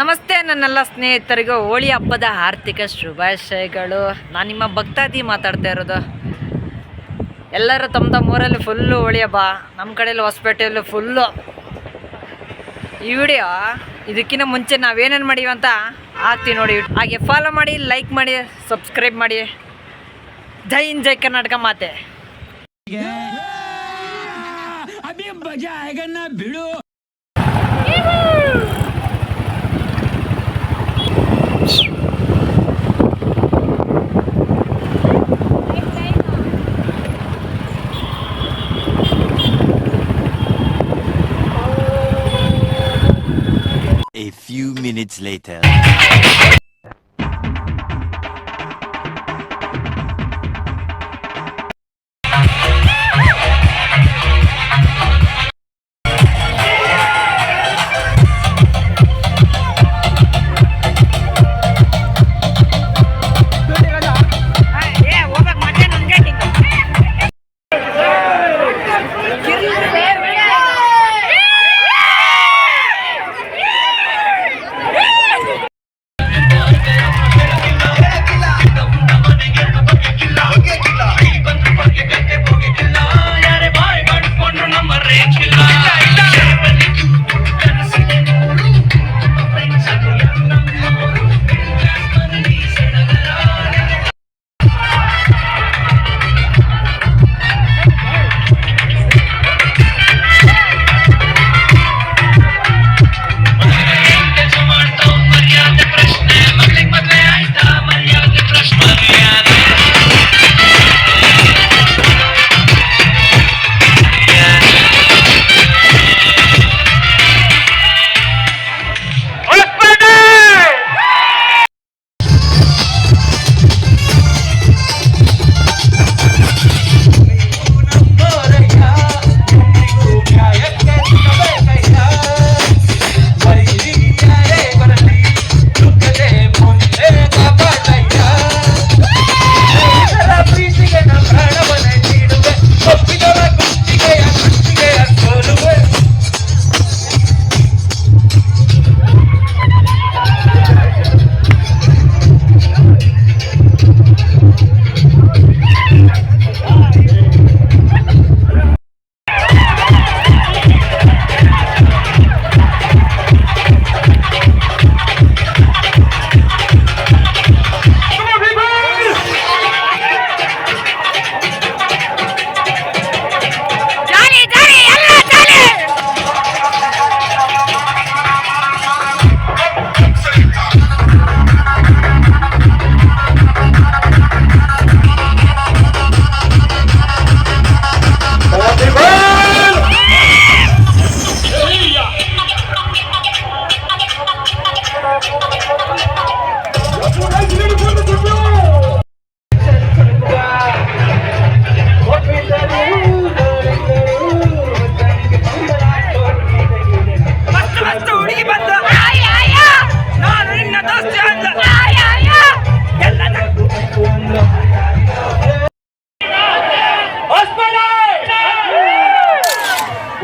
ನಮಸ್ತೆ ನನ್ನೆಲ್ಲ ಸ್ನೇಹಿತರಿಗೂ ಹೋಳಿ ಹಬ್ಬದ ಆರ್ಥಿಕ ಶುಭಾಶಯಗಳು. ನಾನು ನಿಮ್ಮ ಭಕ್ತಾದಿ ಮಾತಾಡ್ತಾ ಇರೋದು. ಎಲ್ಲರೂ ತಮ್ಮ ತಮ್ಮ ಊರಲ್ಲಿ ಫುಲ್ಲು ಹೋಳಿ ಹಬ್ಬ ನಮ್ಮ ಕಡೆಯಲ್ಲಿ ಹೊಸಪೇಟೆಯಲ್ಲಿ ಫುಲ್ಲು ಈ ವಿಡಿಯೋ ಇದಕ್ಕಿಂತ ಮುಂಚೆ ನಾವೇನೇನು ಮಾಡೀವಿ ಅಂತ ಹಾಕ್ತೀವಿ ನೋಡಿ. ಹಾಗೆ ಫಾಲೋ ಮಾಡಿ ಲೈಕ್ ಮಾಡಿ ಸಬ್ಸ್ಕ್ರೈಬ್ ಮಾಡಿ. ಜೈ ಇನ್ ಜೈ ಕರ್ನಾಟಕ ಮಾತೆ. अभी minutes later.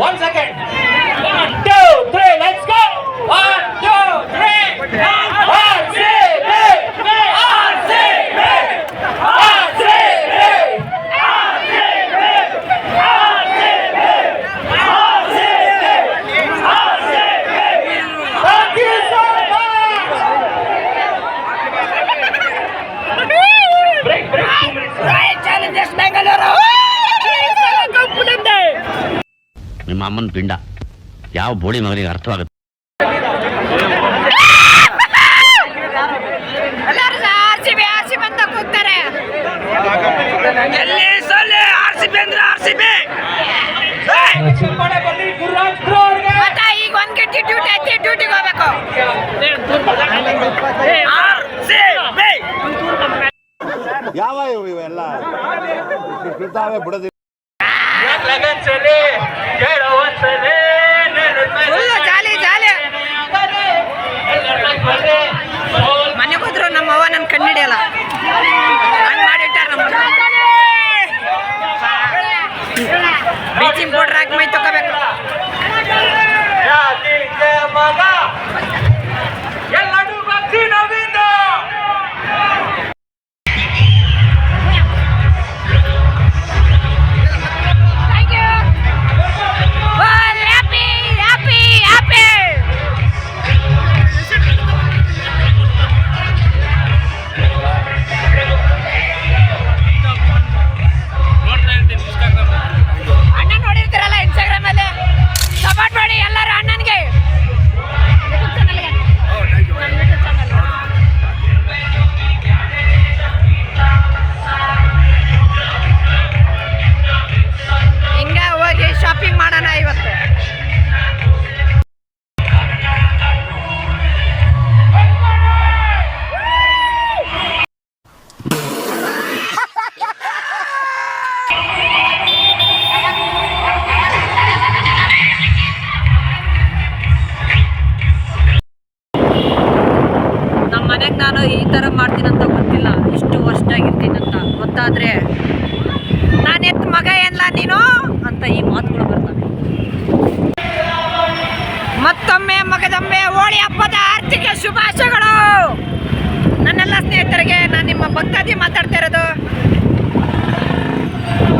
One second. ನಿಮ್ಮ ಅಮ್ಮನ ಪಿಂಡ. ಯಾವ ಬೋಳಿ ಮಗನಿಗೆ ಅರ್ಥವಾಗುತ್ತೆ? ಈಗ ಒಂದ್ ಗಂಟೆ ಡ್ಯೂಟಿ ಐತಿ ಡ್ಯೂಟಿಗೆ ಹೋಗ್ಬೇಕು. ಆರ್ ಸಿ ಬಿ ಯಾವ ಇವು ಇವೆಲ್ಲ? ಬಿಡ್ತಾವೆ ಬ್ಲೀಚಿಂಗ್ ಪೌಡ್ರ್ ಹಾಕಿ ಮೈ ತಗೋಬೇಕು. ಎಲ್ಲ ಈ ಥರ ಮಾಡ್ತೀನಂತ ಗೊತ್ತಿಲ್ಲ. ಇಷ್ಟು ವರ್ಷ ಆಗಿರ್ತೀನಂತ ಗೊತ್ತಾದರೆ ನಾನು ಎತ್ತ ಮಗ ಏನ್ಲ ನೀನು? ಅಂತ ಈ ಮಾತುಗಳು ಬರ್ತವೆ. ಮತ್ತೊಮ್ಮೆ ಮಗದೊಮ್ಮೆ ಹೋಳಿ ಹಬ್ಬದ ಆರ್ಥಿಕ ಶುಭಾಶಯಗಳು. ನನ್ನೆಲ್ಲ ಸ್ನೇಹಿತರಿಗೆ ನಾನು ನಿಮ್ಮ ಭಕ್ತಾದಿ ಮಾತಾಡ್ತಾ ಇರೋದು.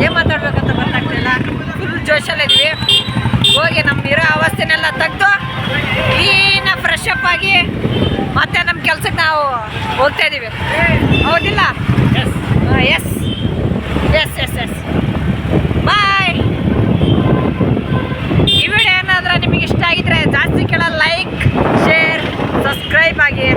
ಏನು ಮಾತಾಡ್ಬೇಕಂತ ಗೊತ್ತಾಗ್ತಿಲ್ಲ ಫುಲ್ ಜೋಶಲ್ಲಿದ್ವಿ ಹೋಗಿ ನಮ್ಮ ಇರೋ ಅವಸ್ಥೆನೆಲ್ಲ ತೆಗೆದು ಕ್ಲೀನ ಫ್ರೆಶ್ ಅಪ್ ಆಗಿ ಮತ್ತೆ ನಮ್ಮ ಕೆಲ್ಸಕ್ಕೆ ನಾವು ಹೋಗ್ತಾ ಇದ್ದೀವಿ ಹೌದಿಲ್ಲ? Yes yes yes yes boy ಈ ವಿಡಿಯೋ ಏನಾದ್ರೆ ನಿಮಗೆ ಇಷ್ಟ ಆಗಿದ್ರೆ ಜಾಸ್ತಿ ಕೇಳ ಲೈಕ್ ಶೇರ್ ಸಬ್ಸ್ಕ್ರೈಬ್ ಆಗಿ.